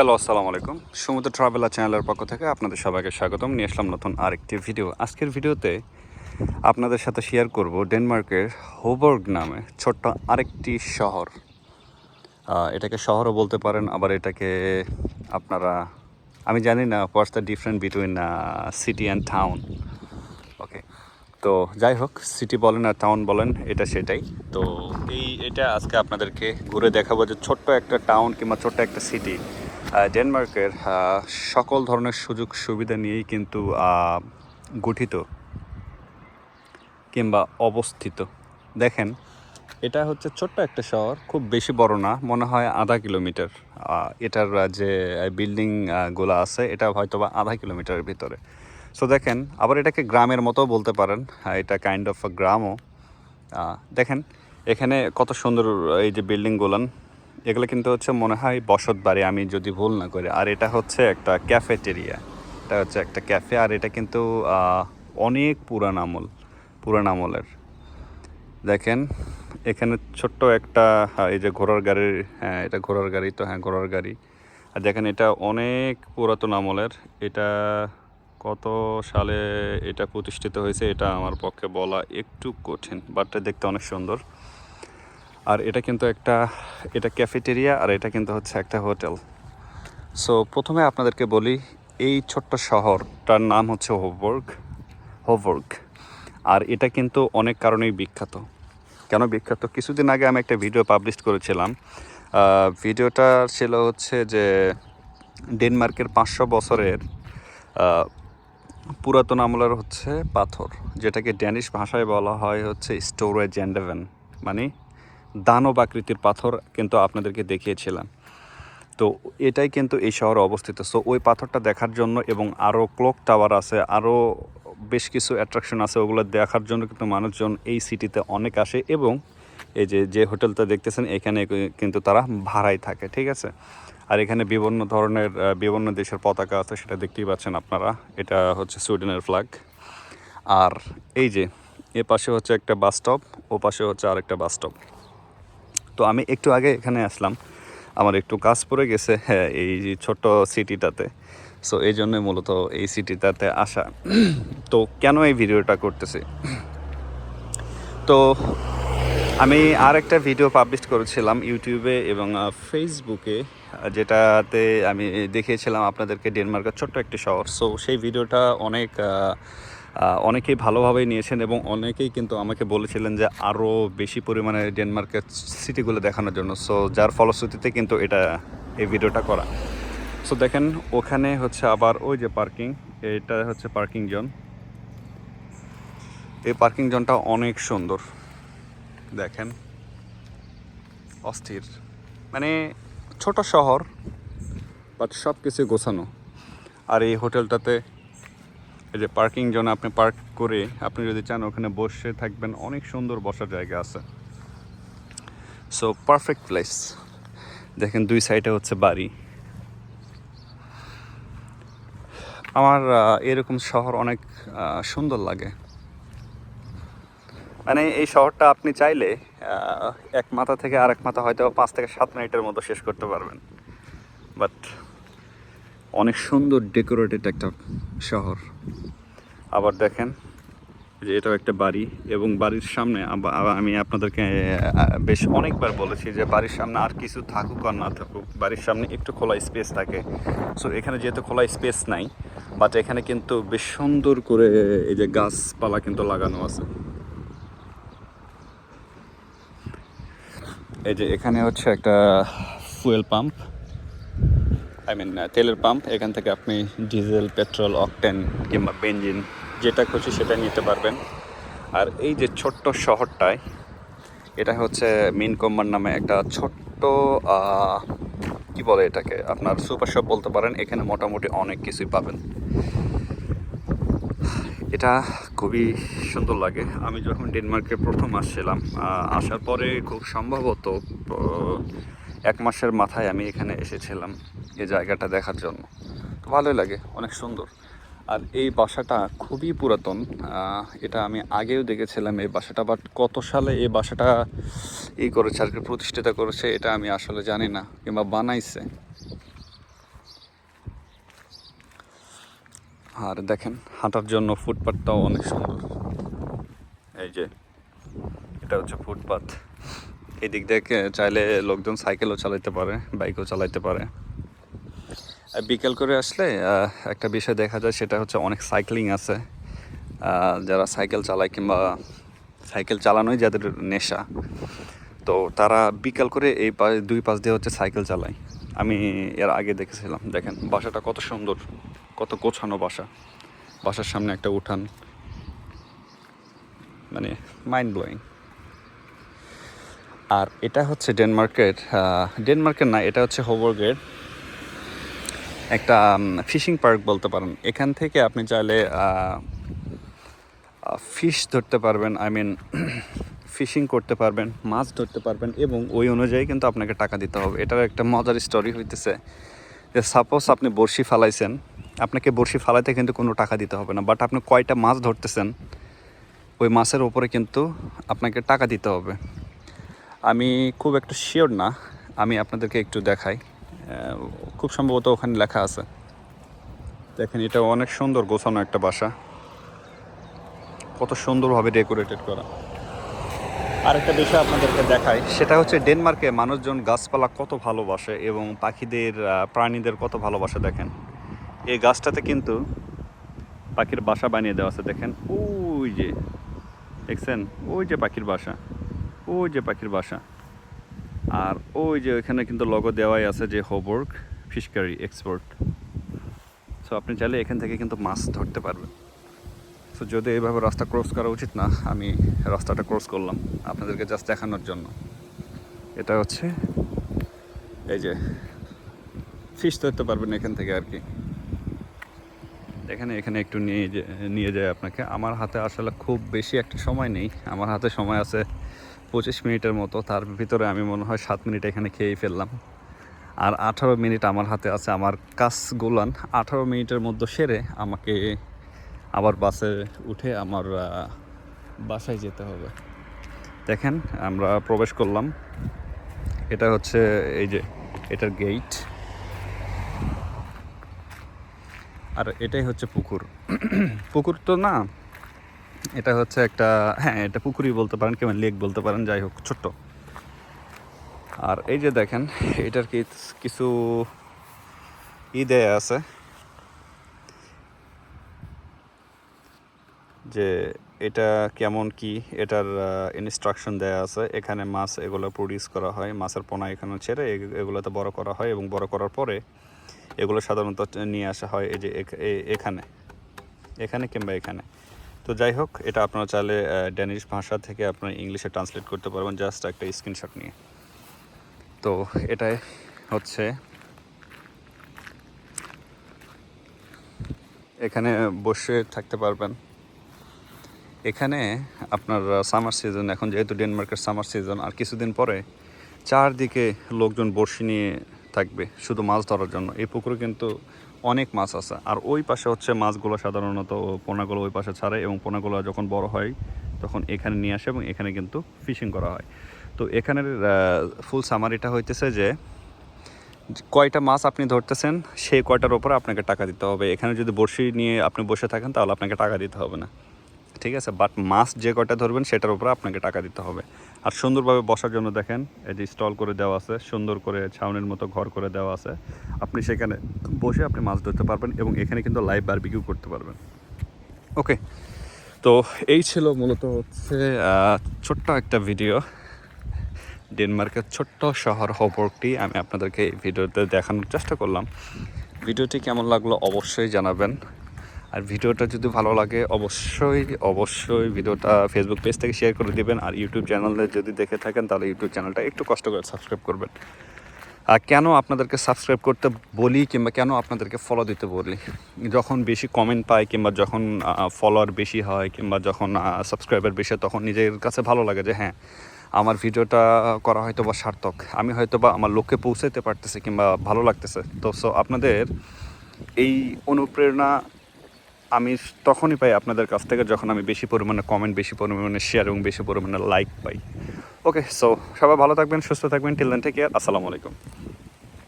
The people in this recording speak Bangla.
হ্যালো আসসালামু আলাইকুম সমুদ্র ট্রাভেলার চ্যানেলের পক্ষ থেকে আপনাদের সবাইকে স্বাগতম। নিয়ে আসলাম নতুন আরেকটি ভিডিও আজকের ভিডিওতে আপনাদের সাথে শেয়ার করব ডেনমার্কের হোবর্গ নামে ছোট্ট আরেকটি শহর। এটাকে শহরও বলতে পারেন, আবার এটাকে আপনারা, আমি জানি না what's the different between city and town okay তো যাই হোক সিটি বলেন আর টাউন বলেন, এটা সেটাই। তো এই, এটা আজকে আপনাদেরকে ঘুরে দেখাবো যে ছোট্ট একটা টাউন কিংবা ছোট্ট একটা সিটি ডেনমার্কের সকল ধরনের সুযোগ সুবিধা নিয়েই কিন্তু গঠিত কিংবা অবস্থিত। দেখেন, এটা হচ্ছে ছোট্ট একটা শহর, খুব বেশি বড় না, মনে হয় আধা কিলোমিটার। এটার যে বিল্ডিংগুলো আছে, এটা হয়তো বা আধা কিলোমিটারের ভিতরে। সো দেখেন, আবার এটাকে গ্রামের মতো বলতে পারেন এটা কাইন্ড অফ গ্রামও। দেখেন, এখানে কত সুন্দর, এই যে বিল্ডিংগুলান এগুলো কিন্তু হচ্ছে মনে হয় বসত বাড়ি আমি যদি ভুল না করি। আর এটা হচ্ছে একটা ক্যাফেটেরিয়া এটা হচ্ছে একটা ক্যাফে আর এটা কিন্তু অনেক পুরান আমল পুরান আমলের। দেখেন এখানে ছোট্ট একটা হ্যাঁ, এই যে ঘোড়ার গাড়ির হ্যাঁ এটা ঘোড়ার গাড়ি তো হ্যাঁ ঘোড়ার গাড়ি। আর দেখেন এটা অনেক পুরাতন আমলের। এটা কত সালে এটা প্রতিষ্ঠিত হয়েছে এটা আমার পক্ষে বলা একটু কঠিন বাটটা দেখতে অনেক সুন্দর। আর এটা কিন্তু একটা, এটা ক্যাফেটেরিয়া আর এটা কিন্তু হচ্ছে একটা হোটেল সো প্রথমে আপনাদেরকে বলি, এই ছোট্ট শহরটার নাম হচ্ছে হোবর্গ হোবর্গ আর এটা কিন্তু অনেক কারণেই বিখ্যাত। কেন বিখ্যাত? কিছুদিন আগে আমি একটা ভিডিও পাবলিশ করেছিলাম। ভিডিওটা ছিল হচ্ছে যে ডেনমার্কের পাঁচশো বছরের পুরাতন আমলের হচ্ছে পাথর, যেটাকে ড্যানিশ ভাষায় বলা হয় হচ্ছে স্টোরে জ্যান্ডেভেন মানে দানব আকৃতির পাথর কিন্তু আপনাদেরকে দেখিয়েছিলাম। তো এটাই কিন্তু এই শহরে অবস্থিত। সো ওই পাথরটা দেখার জন্য এবং আরও ক্লক টাওয়ার আছে আরও বেশ কিছু অ্যাট্রাকশন আছে, ওগুলো দেখার জন্য কিন্তু মানুষজন এই সিটিতে অনেক আসে এবং এই যে যে হোটেলটা দেখতেছেন, এখানে কিন্তু তারা ভাড়ায় থাকে, ঠিক আছে? আর এখানে বিভিন্ন ধরনের বিভিন্ন দেশের পতাকা আছে, সেটা দেখতেই পাচ্ছেন আপনারা। এটা হচ্ছে সুইডেনের ফ্ল্যাগ আর এই যে, এ পাশে হচ্ছে একটা বাস স্টপ ও পাশে হচ্ছে আরেকটা বাস স্টপ তো আমি একটু আগে এখানে আসলাম। আমার একটু কাজ পড়ে গেছে হ্যাঁ এই ছোট্ট সিটিটাতে। সো এই জন্য মূলত এই সিটিটাতে আসা। তো কেন এই ভিডিওটা করতেছি? তো আমি আর একটা ভিডিও পাবলিশ করেছিলাম ইউটিউবে এবং ফেসবুকে যেটাতে আমি দেখিয়েছিলাম আপনাদেরকে ডেনমার্কের ছোট্ট একটি শহর। সো সেই ভিডিওটা অনেক অনেকেই ভালোভাবেই নিয়েছেন এবং অনেকেই কিন্তু আমাকে বলেছিলেন যে আরও বেশি পরিমাণে ডেনমার্কের সিটিগুলো দেখানোর জন্য। সো যার ফলশ্রুতিতে কিন্তু এটা, এই ভিডিওটা করা। সো দেখেন, ওখানে হচ্ছে আবার ওই যে পার্কিং, এটা হচ্ছে পার্কিং জোন। এই পার্কিং জোনটা অনেক সুন্দর। দেখেন, অস্থির। মানে ছোট শহর, বাট সব কিছু গোছানো। আর এই হোটেলটাতে এই যে পার্কিং জোনে আপনি পার্ক করে আপনি যদি চান, ওখানে বসে থাকবেন। অনেক সুন্দর বসার জায়গা আছে। সো পারফেক্ট প্লেস দেখেন দুই সাইডে হচ্ছে বাড়ি। আমার এরকম শহর অনেক সুন্দর লাগে। মানে এই শহরটা আপনি চাইলে এক মাথা থেকে আরেক মাথা হয়তো পাঁচ থেকে সাত মিনিটের মতো শেষ করতে পারবেন। বাট অনেক সুন্দর ডেকোরেটেড একটা শহর। আবার দেখেন যে এটাও একটা বাড়ি এবং বাড়ির সামনে আমি আপনাদেরকে বেশ অনেকবার বলেছি যে বাড়ির সামনে আর কিছু থাকুক আর না থাকুক, বাড়ির সামনে একটু খোলা স্পেস থাকে। সো এখানে যেহেতু খোলা স্পেস নাই বাট এখানে কিন্তু বেশ সুন্দর করে এই যে গাছপালা কিন্তু লাগানো আছে। এই যে এখানে হচ্ছে একটা ফুয়েল পাম্প আই মিন তেলের পাম্প এখান থেকে আপনি ডিজেল পেট্রোল অকটেন কিংবা বেঞ্জিন যেটা খুশি সেটা নিতে পারবেন। আর এই যে ছোট্ট শহরটায়, এটা হচ্ছে মিন কোম্বার নামে একটা ছোট্ট কি বলে এটাকে? আপনার সুপার শপ বলতে পারেন, এখানে মোটামুটি অনেক কিছুই পাবেন। এটা খুবই সুন্দর লাগে। আমি যখন ডেনমার্কে প্রথম আসছিলাম আসার পরে খুব সম্ভবত এক মাসের মাথায় আমি এখানে এসেছিলাম এই জায়গাটা দেখার জন্য। তো ভালোই লাগে, অনেক সুন্দর। আর এই বাসাটা খুবই পুরাতন এটা আমি আগেও দেখেছিলাম এই বাসাটা বাট কত সালে এই বাসাটা ই করেছে আর কি, প্রতিষ্ঠিতা করেছে, এটা আমি আসলে জানি না, কিংবা বানাইছে। আর দেখেন, হাঁটার জন্য ফুটপাথটাও অনেক সুন্দর। এই যে, এটা হচ্ছে ফুটপাথ এই দিক থেকে চাইলে লোকজন সাইকেলও চালাইতে পারে, বাইকও চালাইতে পারে। আর বিকেল করে আসলে একটা বিষয় দেখা যায়, সেটা হচ্ছে অনেক সাইক্লিং আছে। যারা সাইকেল চালায় কিংবা সাইকেল চালানোই যাদের নেশা, তো তারা বিকাল করে এই পাশ দুই পাশ দিয়ে হচ্ছে সাইকেল চালায়। আমি এর আগে দেখেছিলাম, দেখেন বাসাটা কত সুন্দর, কত গোছানো বাসা। বাসার সামনে একটা উঠান মানে মাইন্ড ব্লোয়িং আর এটা হচ্ছে ডেনমার্কের ডেনমার্কের না, এটা হচ্ছে হোবর্গের একটা ফিশিং পার্ক বলতে পারেন। এখান থেকে আপনি চাইলে ফিশ ধরতে পারবেন, আই মিন ফিশিং করতে পারবেন, মাছ ধরতে পারবেন এবং ওই অনুযায়ী কিন্তু আপনাকে টাকা দিতে হবে। এটার একটা মজার স্টোরি হইতেছে যে সাপোজ আপনি বড়শি ফালাইছেন, আপনাকে বড়শি ফালাইতে কিন্তু কোনো টাকা দিতে হবে না বাট আপনি কয়টা মাছ ধরতেছেন, ওই মাছের ওপরে কিন্তু আপনাকে টাকা দিতে হবে। আমি খুব একটা শিওর না। আমি আপনাদেরকে একটু দেখাই। খুব সম্ভবত ওখানে লেখা আছে। দেখেন, এটা অনেক সুন্দর গোছানো একটা বাসা। কত সুন্দরভাবে ডেকোরেটেড করা। আরেকটা বিষয় আপনাদেরকে দেখাই, সেটা হচ্ছে ডেনমার্কে মানুষজন গাছপালা কত ভালোবাসে এবং পাখিদের প্রাণীদের কত ভালোবাসে দেখেন। এই গাছটাতে কিন্তু পাখির বাসা বানিয়ে দেওয়া আছে। দেখেন, ওই যে, দেখছেন? ওই যে পাখির বাসা। ওই যে পাখির বাসা। আর ওই যে ওইখানে কিন্তু লগো দেওয়াই আছে যে হোবর্ক ফিশকারি এক্সপোর্ট সো আপনি চাইলে এখান থেকে কিন্তু মাছ ধরতে পারবেন। সো যদি এইভাবে রাস্তা ক্রস করা উচিত না, আমি রাস্তাটা ক্রস করলাম আপনাদেরকে জাস্ট দেখানোর জন্য। এটা হচ্ছে এই যে ফিশ ধরতে পারবেন এখান থেকে আর কি। এখানে এখানে একটু নিয়ে নিয়ে যায় আপনাকে। আমার হাতে আসলে খুব বেশি একটা সময় নেই। আমার হাতে সময় আছে পঁচিশ মিনিটের মতো, তার ভিতরে আমি মনে হয় সাত মিনিট এখানে খেয়েই ফেললাম। আর আঠারো মিনিট আমার হাতে আছে আমার কাজগুলান আঠারো মিনিটের মধ্যে সেরে আমাকে আবার বাসে উঠে আমার বাসায় যেতে হবে। দেখেন, আমরা প্রবেশ করলাম। এটা হচ্ছে এই যে, এটার গেট আর এটাই হচ্ছে পুকুর। পুকুর তো না এটা হচ্ছে একটা হ্যাঁ এটা পুকুরই বলতে পারেন কিংবা লেক বলতে পারেন, যাই হোক, ছোট্ট। আর এই যে দেখেন, এটার কি কিছু ই দেয়া আছে। যে এটা কেমন কি, এটার ইনস্ট্রাকশন দেয়া আছে। এখানে মাছ এগুলো প্রডিউস করা হয়, মাছের পোনা এখানে ছেড়ে এগ- এগুলোতে বড় করা হয় এবং বড় করার পরে এগুলো সাধারণত নিয়ে আসা হয় এই যে এখানে। এখানে কিংবা এখানে। তো যাই হোক, এটা আপনারা চাইলে ড্যানিশ ভাষা থেকে আপনার ইংলিশে ট্রান্সলেট করতে পারবেন জাস্ট একটা স্ক্রিনশট নিয়ে। তো এটাই হচ্ছে। এখানে বসে থাকতে পারবেন। এখানে আপনার সামার সিজন এখন যেহেতু ডেনমার্কের সামার সিজন আর কিছুদিন পরে চারদিকে লোকজন বড়শি নিয়ে থাকবে, শুধু মাছ ধরার জন্য। এই পুকুরে কিন্তু অনেক মাছ আছে। আর ওই পাশে হচ্ছে মাছগুলো সাধারণত পোনাগুলো ওই পাশে ছাড়ে এবং পোনাগুলো যখন বড় হয় তখন এখানে নিয়ে আসে এবং এখানে কিন্তু ফিশিং করা হয়। তো এখানের ফুল সামারিটা হইতেছে যে কয়টা মাছ আপনি ধরতেছেন, সেই কয়টার ওপরে আপনাকে টাকা দিতে হবে। এখানে যদি বড়শি নিয়ে আপনি বসে থাকেন তাহলে আপনাকে টাকা দিতে হবে না। ঠিক আছে? বাট মাছ যে কয়টা ধরবেন সেটার উপরে আপনাকে টাকা দিতে হবে। আর সুন্দরভাবে বসার জন্য দেখেন, এই যে স্টল করে দেওয়া আছে, সুন্দর করে ছাউনির মতো ঘর করে দেওয়া আছে। আপনি সেখানে বসে আপনি মাছ ধরতে পারবেন এবং এখানে কিন্তু লাইভ বারবিকিউ করতে পারবেন। ওকে তো এই ছিল মূলত হচ্ছে ছোট্ট একটা ভিডিও ডেনমার্কের ছোট্ট শহর হবর্কটি আমি আপনাদেরকে এই ভিডিওতে দেখানোর চেষ্টা করলাম। ভিডিওটি কেমন লাগল অবশ্যই জানাবেন। আর ভিডিওটা যদি ভালো লাগে, অবশ্যই অবশ্যই ভিডিওটা ফেসবুক পেজ থেকে শেয়ার করে দিবেন আর ইউটিউব চ্যানেলে যদি দেখে থাকেন, তাহলে ইউটিউব চ্যানেলটা একটু কষ্ট করে সাবস্ক্রাইব করবেন। আর কেন আপনাদেরকে সাবস্ক্রাইব করতে বলি কিংবা কেন আপনাদেরকে ফলো দিতে বলি? যখন বেশি কমেন্ট পাই কিংবা যখন ফলোয়ার বেশি হয় কিংবা যখন সাবস্ক্রাইবার বেশি হয়, তখন নিজের কাছে ভালো লাগে যে হ্যাঁ আমার ভিডিওটা করা হয়তো বা সার্থক। আমি হয়তো বা আমার লক্ষ্যে পৌঁছাতে পারতেছি কিংবা ভালো লাগতেছে। তো সো আপনাদের এই অনুপ্রেরণা আমি তখনই পাই আপনাদের কাছ থেকে যখন আমি বেশি পরিমাণে কমেন্ট বেশি পরিমাণে শেয়ার এবং বেশি পরিমাণে লাইক পাই। ওকে সো সবাই ভালো থাকবেন, সুস্থ থাকবেন। টিল দেন টেক কেয়ার আসসালামু আলাইকুম।